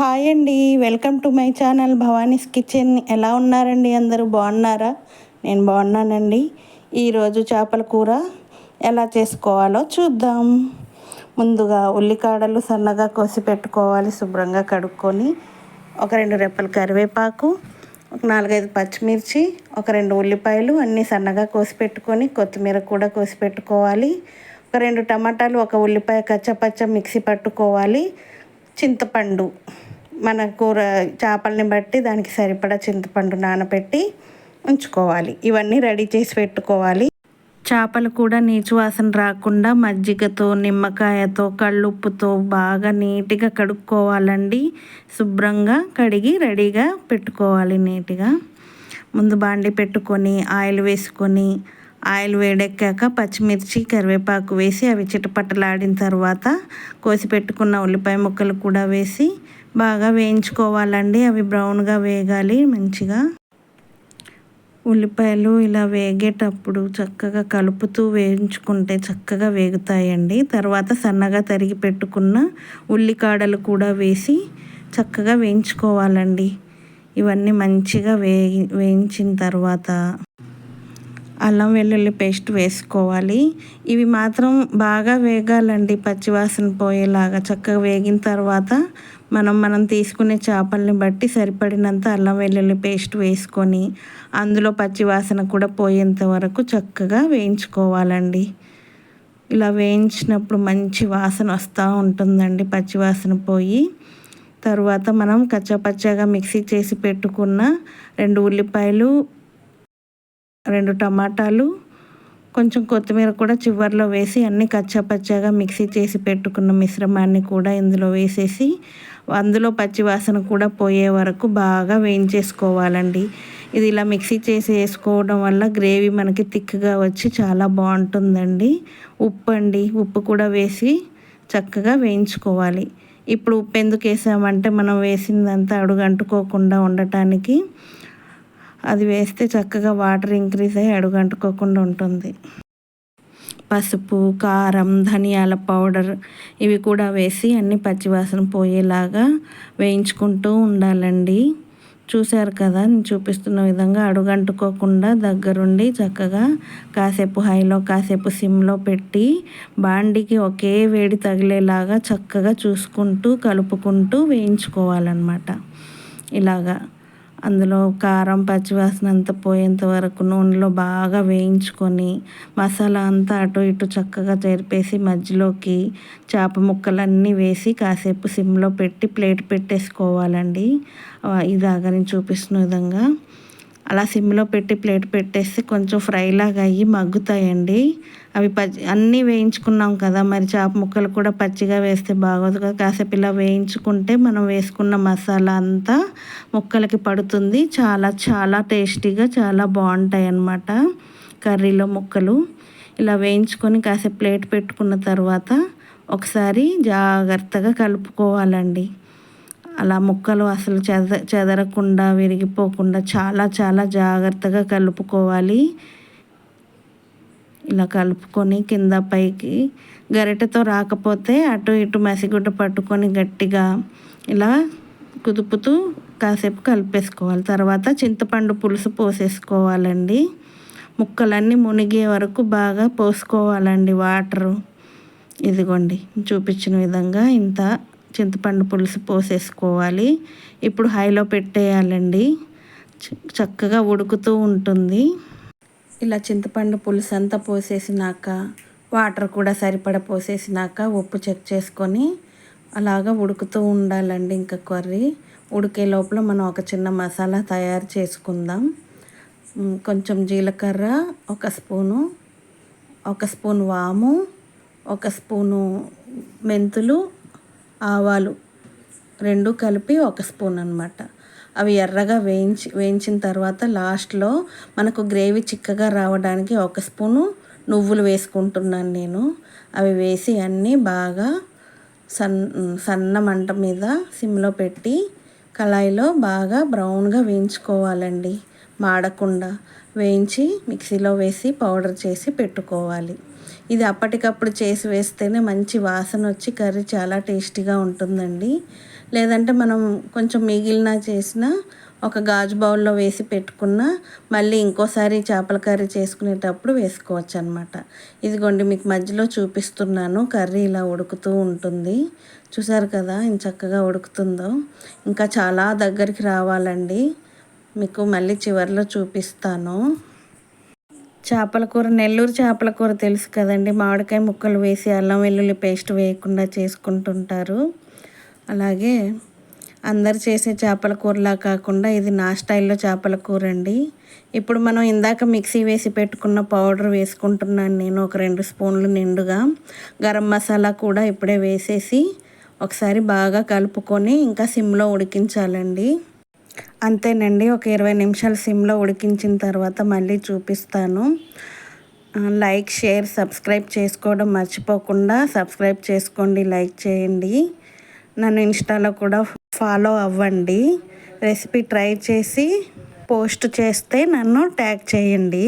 Hi అండి. Welcome to my channel Bhavani's kitchen. ఎలా ఉన్నారండి అందరూ? బాగున్నారా? నేను బాగున్నానండి. ఈరోజు చేపల కూర ఎలా చేసుకోవాలో చూద్దాం. ముందుగా ఉల్లికాడలు సన్నగా కోసి పెట్టుకోవాలి శుభ్రంగా కడుక్కొని. ఒక రెండు రెప్పలు కరివేపాకు ఒక నాలుగైదు పచ్చిమిర్చి ఒక రెండు ఉల్లిపాయలు అన్నీ సన్నగా కోసి పెట్టుకొని కొత్తిమీర కూడా కోసి పెట్టుకోవాలి. ఒక రెండు టమాటాలు ఒక ఉల్లిపాయ కచ్చపచ్చ మిక్సీ పట్టుకోవాలి. చింతపండు మన కూర చేపల్ని బట్టి దానికి సరిపడా చింతపండు నానబెట్టి ఉంచుకోవాలి. ఇవన్నీ రెడీ చేసి పెట్టుకోవాలి. చేపలు కూడా నీచు వాసన రాకుండా మజ్జిగతో నిమ్మకాయతో కళ్ళుప్పుతో బాగా నీట్గా కడుక్కోవాలండి. శుభ్రంగా కడిగి రెడీగా పెట్టుకోవాలి నీట్గా. ముందు బాండి పెట్టుకొని ఆయిల్ వేసుకొని ఆయిల్ వేడెక్కాక పచ్చిమిర్చి కరివేపాకు వేసి అవి చిటపట్టలాడిన తర్వాత కోసి పెట్టుకున్న ఉల్లిపాయ ముక్కలు కూడా వేసి బాగా వేయించుకోవాలండి. అవి బ్రౌన్గా వేగాలి మంచిగా. ఉల్లిపాయలు ఇలా వేగేటప్పుడు చక్కగా కలుపుతూ వేయించుకుంటే చక్కగా వేగుతాయండి. తర్వాత సన్నగా తరిగి పెట్టుకున్న ఉల్లికాడలు కూడా వేసి చక్కగా వేయించుకోవాలండి. ఇవన్నీ మంచిగా వేగి వేయించిన తర్వాత. అల్లం వెల్లుల్లి పేస్ట్ వేసుకోవాలి. ఇవి మాత్రం బాగా వేగాలండి పచ్చివాసన పోయేలాగా. చక్కగా వేగిన తర్వాత మనం మనం తీసుకునే చేపల్ని బట్టి సరిపడినంత అల్లం వెల్లుల్లి పేస్ట్ వేసుకొని అందులో పచ్చివాసన కూడా పోయేంత వరకు చక్కగా వేయించుకోవాలండి. ఇలా వేయించినప్పుడు మంచి వాసన వస్తూ ఉంటుందండి పచ్చివాసన పోయి. తర్వాత మనం కచ్చాపచ్చాగా మిక్సీ చేసి పెట్టుకున్న రెండు ఉల్లిపాయలు రెండు టమాటాలు కొంచెం కొత్తిమీర కూడా చివరిలో వేసి అన్ని కచ్చాపచ్చాగా మిక్సీ చేసి పెట్టుకున్న మిశ్రమాన్ని కూడా ఇందులో వేసేసి అందులో పచ్చివాసన కూడా పోయే వరకు బాగా వేయించేసుకోవాలండి. ఇది ఇలా మిక్సీ చేసి వేసుకోవడం వల్ల గ్రేవీ మనకి థిక్గా వచ్చి చాలా బాగుంటుందండి. ఉప్పు అండి ఉప్పు కూడా వేసి చక్కగా వేయించుకోవాలి. ఇప్పుడు ఉప్పు ఎందుకు వేసామంటే మనం వేసిందంతా అడుగు అంటుకోకుండా ఉండటానికి అది వేస్తే చక్కగా వాటర్ ఇంక్రీజ్ అయ్యి అడుగంటుకోకుండా ఉంటుంది. పసుపు కారం ధనియాల పౌడర్ ఇవి కూడా వేసి అన్ని పచ్చివాసన పోయేలాగా వేయించుకుంటూ ఉండాలండి. చూశారు కదా నేను చూపిస్తున్న విధంగా అడుగంటుకోకుండా దగ్గరుండి చక్కగా కాసేపు హైలో కాసేపు సిమ్లో పెట్టి బాండికి ఒకే వేడి తగిలేలాగా చక్కగా చూసుకుంటూ కలుపుకుంటూ వేయించుకోవాలన్నమాట. ఇలాగా అందులో కారం పచ్చివాసన అంతా పోయేంత వరకు నూనెలో బాగా వేయించుకొని మసాలా అంతా అటు ఇటు చక్కగా జరిపేసి మధ్యలోకి చేప ముక్కలన్నీ వేసి కాసేపు సిమ్లో పెట్టి ప్లేట్ పెట్టేసుకోవాలండి. ఇదాగా నేను చూపిస్తున్న విధంగా. అలా సిమ్లో పెట్టి ప్లేట్ పెట్టేస్తే కొంచెం ఫ్రైలాగా అయ్యి మగ్గుతాయండి. అవి పచ్చి అన్నీ వేయించుకున్నాం కదా మరి చేప ముక్కలు కూడా పచ్చిగా వేస్తే బాగోదు కదా. కాసేపు ఇలా వేయించుకుంటే మనం వేసుకున్న మసాలా అంతా ముక్కలకి పడుతుంది. చాలా చాలా టేస్టీగా చాలా బాగుంటాయి అన్నమాట కర్రీలో ముక్కలు. ఇలా వేయించుకొని కాసేపు ప్లేట్ పెట్టుకున్న తర్వాత ఒకసారి జాగ్రత్తగా కలుపుకోవాలండి. అలా ముక్కలు అసలు చెద చెదరకుండా విరిగిపోకుండా చాలా చాలా జాగ్రత్తగా కలుపుకోవాలి. ఇలా కలుపుకొని కింద పైకి గరిటెతో రాకపోతే అటు ఇటు మసిగుడ్డ పట్టుకొని గట్టిగా ఇలా కుదుపుతూ కాసేపు కలిపేసుకోవాలి. తర్వాత చింతపండు పులుసు పోసేసుకోవాలండి. ముక్కలన్నీ మునిగే వరకు బాగా పోసుకోవాలండి వాటరు. ఇదిగోండి చూపించిన విధంగా ఇంత చింతపండు పులుసు పోసేసుకోవాలి. ఇప్పుడు హైలో పెట్టేయాలండి. చక్కగా ఉడుకుతూ ఉంటుంది. ఇలా చింతపండు పులుసు అంతా పోసేసినాక వాటర్ కూడా సరిపడ పోసేసినాక ఉప్పు చెక్ చేసుకొని అలాగా ఉడుకుతూ ఉండాలండి ఇంకా కర్రీ. ఉడికే లోపల మనం ఒక చిన్న మసాలా తయారు చేసుకుందాం. కొంచెం జీలకర్ర ఒక స్పూను ఒక స్పూన్ వాము ఒక స్పూను మెంతులు ఆవాలు రెండు కలిపి ఒక స్పూన్ అనమాట అవి ఎర్రగా వేయించి వేయించిన తర్వాత లాస్ట్లో మనకు గ్రేవీ చిక్కగా రావడానికి ఒక స్పూను నువ్వులు వేసుకుంటున్నాను నేను. అవి వేసి అన్నీ బాగా సన్ సన్న మంట మీద సిమ్లో పెట్టి కళాయిలో బాగా బ్రౌన్గా వేయించుకోవాలండి మాడకుండా. వేయించి మిక్సీలో వేసి పౌడర్ చేసి పెట్టుకోవాలి. ఇది అప్పటికప్పుడు చేసి వేస్తేనే మంచి వాసన వచ్చి కర్రీ చాలా టేస్టీగా ఉంటుందండి. లేదంటే మనం కొంచెం మిగిలిన చేసిన ఒక గాజు బౌల్లో వేసి పెట్టుకున్న మళ్ళీ ఇంకోసారి చేపల కర్రీ చేసుకునేటప్పుడు వేసుకోవచ్చు అనమాట ఇదిగోండి మీకు మధ్యలో చూపిస్తున్నాను కర్రీ ఇలా ఉడుకుతూ ఉంటుంది. చూసారు కదా ఇంత చక్కగా ఉడుకుతుందో. ఇంకా చాలా దగ్గరికి రావాలండి. మీకు మళ్ళీ చివరిలో చూపిస్తాను. చేపల కూర నెల్లూరు చేపల కూర తెలుసు కదండి. మామిడికాయ ముక్కలు వేసి అల్లం వెల్లుల్లి పేస్ట్ వేయకుండా చేసుకుంటుంటారు. అలాగే అందరు చేసే చేపల కూరలా కాకుండా ఇది నా స్టైల్లో చేపల కూర అండి. ఇప్పుడు మనం ఇందాక మిక్సీ వేసి పెట్టుకున్న పౌడర్ వేసుకుంటున్నాను నేను ఒక రెండు స్పూన్లు నిండుగా. గరం మసాలా కూడా ఇప్పుడే వేసేసి ఒకసారి బాగా కలుపుకొని ఇంకా సిమ్లో ఉడికించాలండి. అంతేనండి ఒక ఇరవై నిమిషాలు సిమ్లో ఉడికించిన తర్వాత మళ్ళీ చూపిస్తాను. లైక్ షేర్ సబ్స్క్రైబ్ చేసుకోవడం మర్చిపోకుండా సబ్స్క్రైబ్ చేసుకోండి లైక్ చేయండి. నన్ను ఇన్స్టాలో కూడా ఫాలో అవ్వండి. రెసిపీ ట్రై చేసి పోస్ట్ చేస్తే నన్ను ట్యాగ్ చేయండి.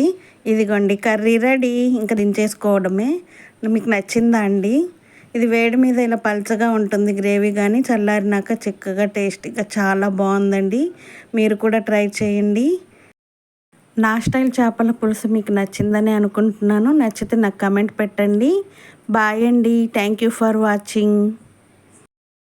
ఇదిగోండి కర్రీ రెడీ. ఇంకా దించేసుకోవడమే. మీకు నచ్చిందా అండి? ఇది వేడి మీద ఇలా పల్చగా ఉంటుంది గ్రేవీ కానీ చల్లారినాక చిక్కగా టేస్టీగా చాలా బాగుందండి. మీరు కూడా ట్రై చేయండి. నా స్టైల్ చేపల పులుసు మీకు నచ్చిందని అనుకుంటున్నాను. నచ్చితే నాకు కమెంట్ పెట్టండి. బాయ్ అండి. Thank you for watching.